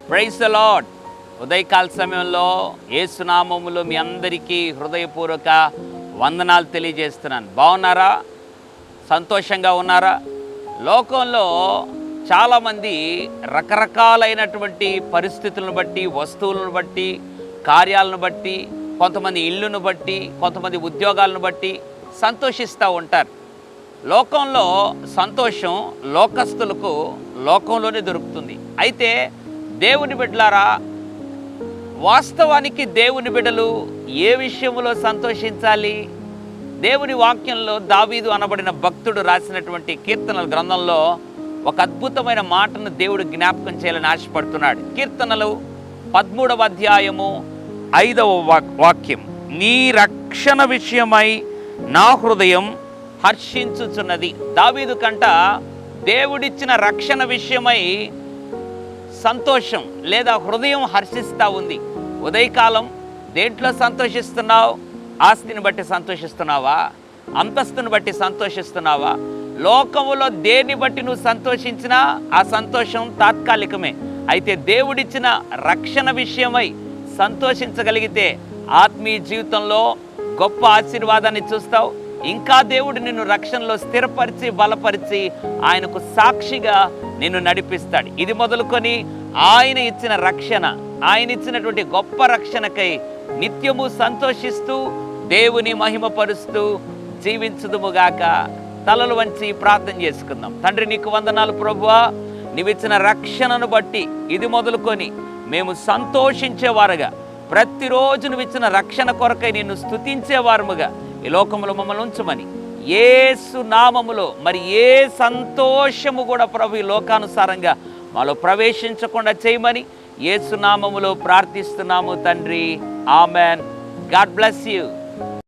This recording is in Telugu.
ప్రైస్ ద లాడ్ ఉదయకాల సమయంలో ఏసునామములు మీ అందరికీ హృదయపూర్వక వందనాలు తెలియజేస్తున్నాను. బాగున్నారా? సంతోషంగా ఉన్నారా? లోకంలో చాలామంది రకరకాలైనటువంటి పరిస్థితులను బట్టి వస్తువులను బట్టి కార్యాలను బట్టి కొంతమంది ఇల్లును బట్టి కొంతమంది ఉద్యోగాలను బట్టి సంతోషిస్తూ ఉంటారు. లోకంలో సంతోషం లోకస్తులకు లోకంలోనే దొరుకుతుంది. అయితే దేవుని బిడ్డలారా వాస్తవానికి దేవుని బిడ్డలు ఏ విషయంలో సంతోషించాలి? దేవుని వాక్యంలో దావీదు అనబడిన భక్తుడు రాసినటువంటి కీర్తనల గ్రంథంలో ఒక అద్భుతమైన మాటను దేవుడు జ్ఞాపకం చేయాలని ఆశపడుతున్నాడు. కీర్తనలు పదమూడవ అధ్యాయము ఐదవ వాక్- వాక్యం. నీ రక్షణ విషయమై నా హృదయం హర్షించుచున్నది. దావీదు కంట దేవుడిచ్చిన రక్షణ విషయమై సంతోషం లేదా హృదయం హర్షిస్తూ ఉంది. ఉదయకాలం దేంట్లో సంతోషిస్తున్నావు? ఆస్తిని బట్టి సంతోషిస్తున్నావా? అంతస్తుని బట్టి సంతోషిస్తున్నావా? లోకములో దేన్ని బట్టి నువ్వు సంతోషించినా ఆ సంతోషం తాత్కాలికమే. అయితే దేవుడిచ్చిన రక్షణ విషయమై సంతోషించగలిగితే ఆత్మీయ జీవితంలో గొప్ప ఆశీర్వాదాన్ని చూస్తావు. ఇంకా దేవుడు నిన్ను రక్షణలో స్థిరపరిచి బలపరిచి ఆయనకు సాక్షిగా నిన్ను నడిపిస్తాడు. ఇది మొదలుకొని ఆయన ఇచ్చిన రక్షణ ఆయన ఇచ్చినటువంటి గొప్ప రక్షణకై నిత్యము సంతోషిస్తూ దేవుని మహిమపరుస్తూ జీవించుదుముగాక. తలలు వంచి ప్రార్థన చేసుకుందాం. తండ్రి నీకు వందనాలు ప్రభువా. నీవిచ్చిన రక్షణను బట్టి ఇది మొదలుకొని మేము సంతోషించేవారుగా. ప్రతిరోజు నువ్వు ఇచ్చిన రక్షణ కొరకై నిన్ను స్తుతించేవారముగా. ఈ లోకములో మమ్మల్ని ఉంచమని. ఏసు నామములో మరి ఏ సంతోషము కూడా ప్రభు ఈ లోకానుసారంగా మాలో ప్రవేశించకుండా చేయమని ఏసు నామములో ప్రార్థిస్తున్నాము తండ్రి. ఆమెన్. God bless you.